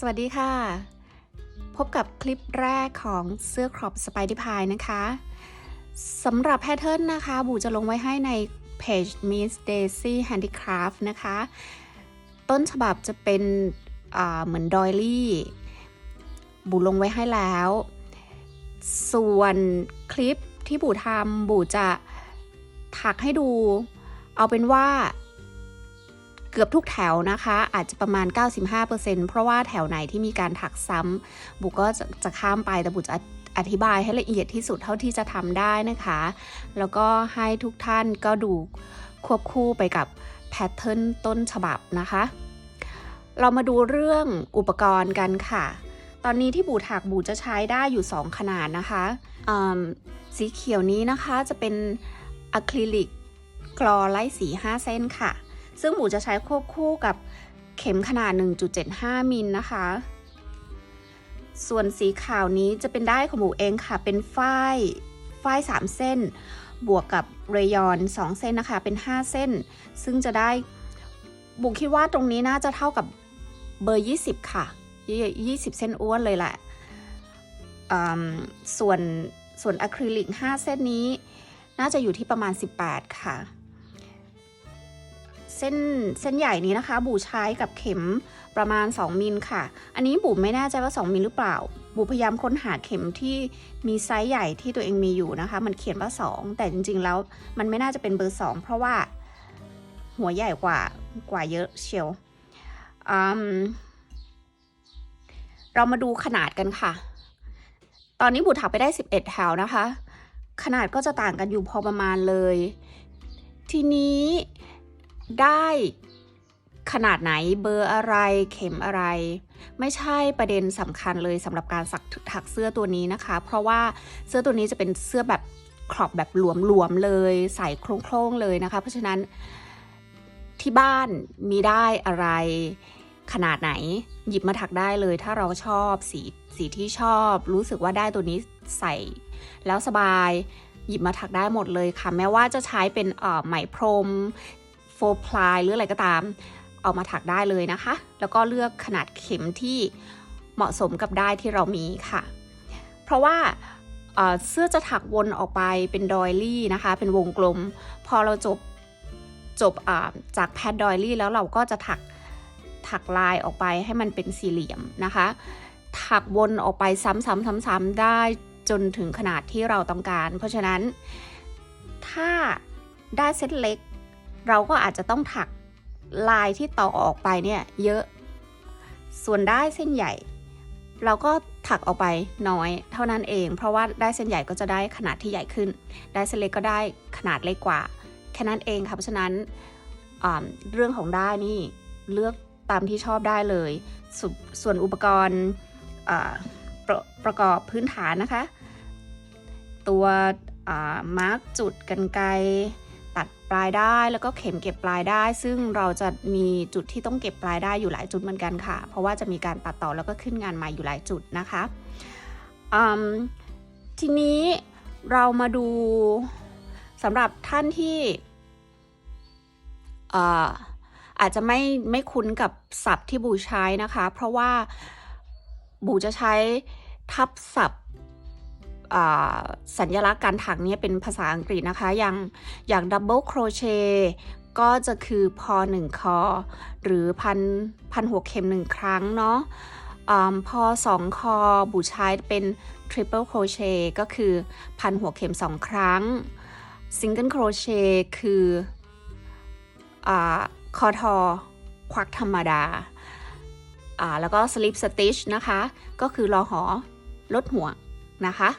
สวัสดีค่ะ พบกับคลิปแรกของเสื้อครอปสไปเดอร์พายนะคะสำหรับแพทเทิร์นนะคะ บูจะลงไว้ให้ในเพจ Miss Daisy Handicraft นะคะ ต้นฉบับจะเป็นเหมือนดอยลี่ บูลงไว้ให้แล้ว ส่วนคลิปที่บูทำบูจะถักให้ดู เอาเป็นว่า เกือบทุกแถวนะคะ อาจจะประมาณ 95%เพราะว่าแถวไหนที่มีการถักซ้ำบุก็จะจะข้ามไปแต่บุจะอธิบายให้ละเอียดที่สุดเท่าที่จะทำได้นะคะ แล้วก็ให้ทุกท่านก็ดูควบคู่ไปกับแพทเทิร์นต้นฉบับนะคะ เรามาดูเรื่องอุปกรณ์กันค่ะ ตอนนี้ที่บูถักบูจะใช้ได้อยู่ 2 ขนาดนะคะสีเขียวนี้นะคะจะเป็นอะคริลิกกรอไล่สี 5 เส้นค่ะ ซึ่งหมูจะใช้ควบคู่กับเข็มขนาด 1.75 มิลนะคะ ส่วนสีขาวนี้จะเป็นได้ของหมูเองค่ะ เป็นฝ้าย ฝ้าย3เส้น บวกกับเรยอน2เส้นนะคะ เป็น 5 เส้น ซึ่งจะได้บุกคิดว่าตรงนี้น่าจะเท่ากับเบอร์ 20 ค่ะ 20 เส้นอ้วนเลยแหละส่วนส่วนอะคริลิก 5 เส้นนี้ น่าจะอยู่ที่ประมาณ 18 ค่ะ เส้นเส้นใหญ่นี้นะคะ บูใช้กับเข็มประมาณ 2 มิลค่ะ อันนี้บูไม่แน่ใจว่า 2มิลหรือเปล่า บูพยายามค้นหาเข็มที่มีไซส์ใหญ่ที่ตัวเองมีอยู่นะคะ มันเขียนว่า 2 แต่จริงๆแล้วมันไม่น่าจะเป็นเบอร์ 2 เพราะว่าหัวใหญ่กว่ากว่าเยอะเชียวอืมเรามาดูขนาดกันค่ะ ตอนนี้บูถักไปได้ 11 แถวนะคะ ขนาดก็จะต่างกันอยู่พอประมาณเลย ทีนี้ ได้ขนาดไหนเบอร์อะไรเข็มอะไร ไม่ใช่ประเด็นสำคัญเลยสำหรับการสักถักเสื้อตัวนี้นะคะ เพราะว่าเสื้อตัวนี้จะเป็นเสื้อแบบครอบแบบหลวมๆเลยใส่โครงๆเลยนะคะ เพราะฉะนั้นที่บ้านมีได้อะไรขนาดไหนหยิบมาถักได้เลย ถ้าเราชอบสีสีที่ชอบ รู้สึกว่าได้ตัวนี้ใส่ แล้วสบายหยิบมาถักได้หมดเลยค่ะ แม้ว่าจะใช้เป็นอ่อไหมพรม โฟพลายหรืออะไรก็ตาม เอามาถักได้เลยนะคะ แล้วก็เลือกขนาดเข็มที่เหมาะสมกับได้ที่เรามีค่ะ เพราะว่าเสื้อจะถักวนออกไปเป็นดอยลี่นะคะ เป็นวงกลม พอเราจบจบจากแพดดอยลี่แล้วเราก็จะถักถักลายออกไปให้มันเป็นสี่เหลี่ยมนะคะ ถักวนออกไปซ้ำๆๆๆได้จนถึงขนาดที่เราต้องการ เพราะฉะนั้นถ้าได้เซตเล็ก เราก็อาจจะต้องถักลายที่ต่อออกไปเนี่ยเยอะ ส่วนได้เส้นใหญ่ เราก็ถักออกไปน้อยเท่านั้นเอง เพราะว่าได้เส้นใหญ่ก็จะได้ขนาดที่ใหญ่ขึ้น ได้เส้นเล็กก็ได้ขนาดเล็กกว่า แค่นั้นเองค่ะเพราะฉะนั้นเรื่องของได้นี่เลือกตามที่ชอบได้เลยสส่วนอุปกรณ์ประประกอบพื้นฐานนะคะ ตัวมาร์กจุดกันไกรตัด ปลายได้แล้วก็เข็มเก็บปลายได้ ซึ่งเราจะมีจุดที่ต้องเก็บปลายได้อยู่หลายจุดเหมือนกันค่ะ เพราะว่าจะมีการตัดต่อแล้วก็ขึ้นงานใหม่อยู่หลายจุดนะคะทีนี้เรามาดูสำหรับท่านที่เอ่ออาจจะไม่ไม่คุ้นกับศัพท์ที่บูใช้นะคะ เพราะว่าบูจะใช้ทับศัพท์ สัญลักษณ์การถักเนี่ยเป็นภาษาอังกฤษนะคะ อย่างอย่างดับเบิลโครเชต์ก็จะคือพอหนึ่งคอ หรือพันพันหัวเข็มหนึ่งครั้งเนาะอาพอสองคอบูใช้เป็นทริปเปิลโครเชต์ก็คือพันหัวเข็มสองครั้งซิงเกิลโครเชต์คืออคอทอ ควักธรรมดา แล้วก็ slip stitch นะคะ ก็คือรอหอลดหัวนะคะ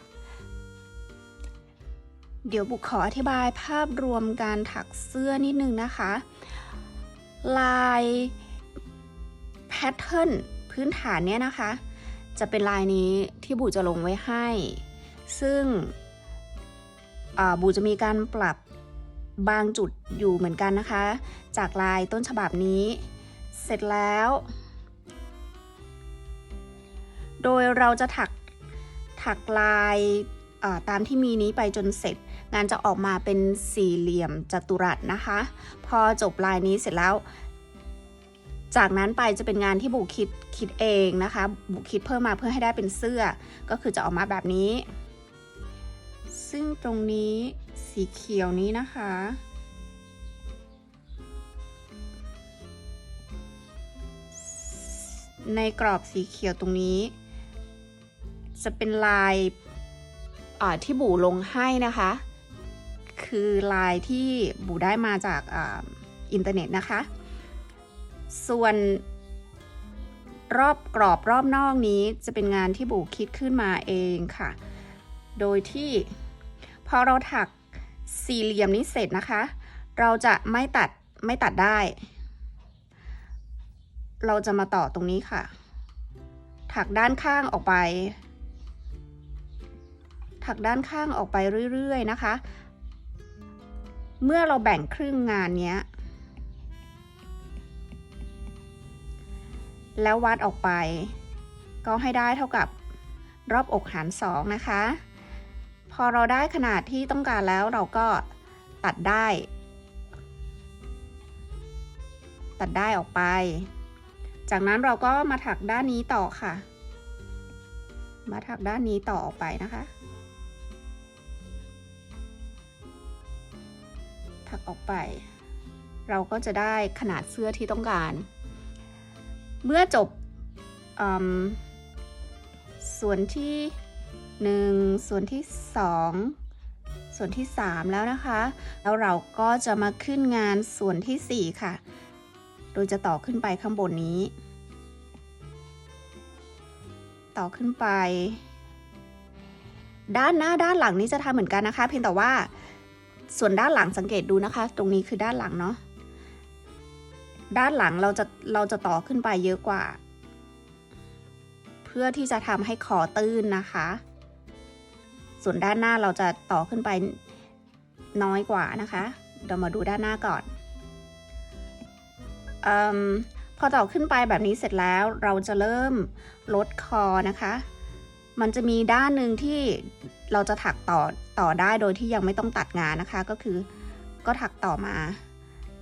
เดี๋ยวบุกขออธิบายภาพรวมการถักเสื้อนิดนึงนะคะ ลายแพทเทิร์นพื้นฐานเนี่ยนะคะ จะเป็นลายนี้ที่บูจะลงไว้ให้ ซึ่งบูจะมีการปรับบางจุดอยู่เหมือนกันนะคะ จากลายต้นฉบับนี้ เสร็จแล้ว โดยเราจะถักถักลายตามที่มีนี้ไปจนเสร็จ งานจะออกมาเป็นสี่เหลี่ยมจัตุรัสนะคะ พอจบลายนี้เสร็จแล้ว จากนั้นไปจะเป็นงานที่บุคิดคิดเองนะคะ บุคิดเพิ่มมาเพื่อให้ได้เป็นเสื้อ ก็คือจะออกมาแบบนี้ ซึ่งตรงนี้สีเขียวนี้นะคะในกรอบสีเขียวตรงนี้ จะเป็นลายที่บูลงให้นะคะ คือลายที่บูได้มาจากออินเทอร์เน็ตนะคะ ส่วนรอบกรอบรอบนอกนี้จะเป็นงานที่บูคิดขึ้นมาเองค่ะ โดยที่พอเราถักสี่เหลี่ยมนี้เสร็จนะคะ เราจะไม่ตัดไม่ตัดได้ เราจะมาต่อตรงนี้ค่ะ ถักด้านข้างออกไป ถักด้านข้างออกไปเรื่อยๆนะคะ เมื่อเราแบ่งครึ่งงานเนี้ย แล้ววัดออกไป ก็ให้ได้เท่ากับรอบอกหารสองนะคะ พอเราได้ขนาดที่ต้องการแล้วเราก็ตัดได้ ตัดได้ออกไป จากนั้นเราก็มาถักด้านนี้ต่อค่ะ มาถักด้านนี้ต่อออกไปนะคะ ถักออกไป เราก็จะได้ขนาดเสื้อที่ต้องการ เมื่อจบอส่วนที่ 1 ส่วนที่ 2 ส่วนที่ 3 แล้วนะคะ แล้วเราก็จะมาขึ้นงานส่วนที่ 4 ค่ะ โดยจะต่อขึ้นไปข้างบนนี้ ต่อขึ้นไป ด้านหน้าด้านหลังนี้จะทำเหมือนกันนะคะ เพียงแต่ว่า ส่วนด้านหลังสังเกตดูนะคะ ตรงนี้คือด้านหลังเนาะด้านหลังเราจะเราจะต่อขึ้นไปเยอะกว่า เพื่อที่จะทำให้คอตื้นนะคะ ส่วนด้านหน้าเราจะต่อขึ้นไปน้อยกว่านะคะเดี๋ยวมาดูด้านหน้าก่อนอพอต่อขึ้นไปแบบนี้เสร็จแล้วเราจะเริ่มลดคอนะคะ มันจะมีด้านหนึ่งที่ เราจะถักต่อต่อได้โดยที่ยังไม่ต้องตัดงานนะคะ ก็คือก็ถักต่อมา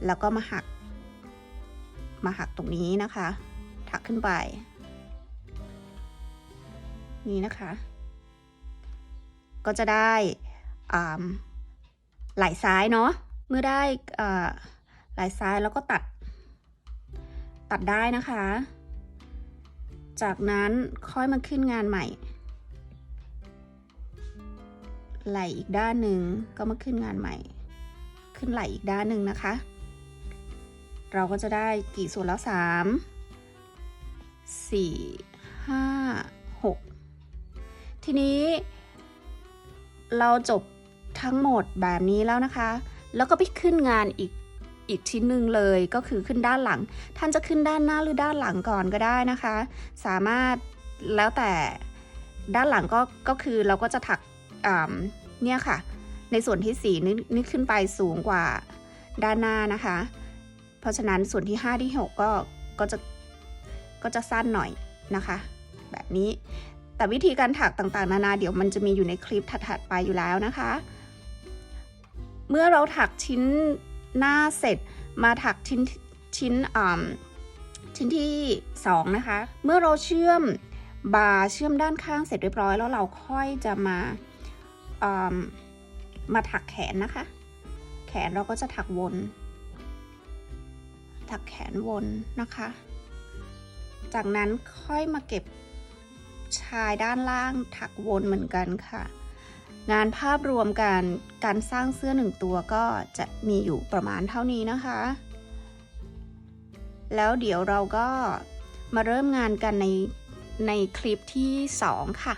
แล้วก็มาหัก มาหักตรงนี้นะคะ ถักขึ้นไป นี่นะคะ ก็จะได้อ่าไหลซ้ายเนาะเมื่อได้อ่าไหลซ้ายแล้วก็ตัด ตัดได้นะคะ จากนั้นค่อยมาขึ้นงานใหม่ ไหลอีกด้านหนึ่งก็มาขึ้นงานใหม่ ขึ้นไหลอีกด้านหนึ่งนะคะ เราก็จะได้กี่ส่วนแล้วสามสี่ห้าหกทีนี้เราจบทั้งหมดแบบนี้แล้วนะคะ แล้วก็ไปขึ้นงานอีกอีกชิ้นหนึ่งเลยก็คือขึ้นด้านหลัง ท่านจะขึ้นด้านหน้าหรือด้านหลังก่อนก็ได้นะคะ สามารถแล้วแต่ด้านหลังก็ก็คือเราก็จะถัก เนี่ยค่ะ ในส่วนที่4นี่นี่ขึ้นไปสูงกว่าด้านหน้านะคะ เพราะฉะนั้นส่วนที่ 5 ที่ 6 ก็ก็จะก็จะสั้นหน่อยนะคะ แบบนี้แต่วิธีการถักต่างๆ นานาเดี๋ยวมันจะมีอยู่ในคลิปถัดๆไปอยู่แล้วนะคะ เมื่อเราถักชิ้นหน้าเสร็จมาถักชิ้นชิ้นชิ้นที่ 2 นะคะ เมื่อเราเชื่อมบาร์เชื่อมด้านข้างเสร็จเรียบร้อยแล้วเราค่อยจะมา มาถักแขนนะคะ แขนเราก็จะถักวน ถักแขนวนนะคะ จากนั้นค่อยมาเก็บชายด้านล่างถักวนเหมือนกันค่ะ งานภาพรวมการการสร้างเสื้อหนึ่งตัวก็จะมีอยู่ประมาณเท่านี้นะคะ แล้วเดี๋ยวเราก็มาเริ่มงานกันในในคลิปที่ 2 ค่ะ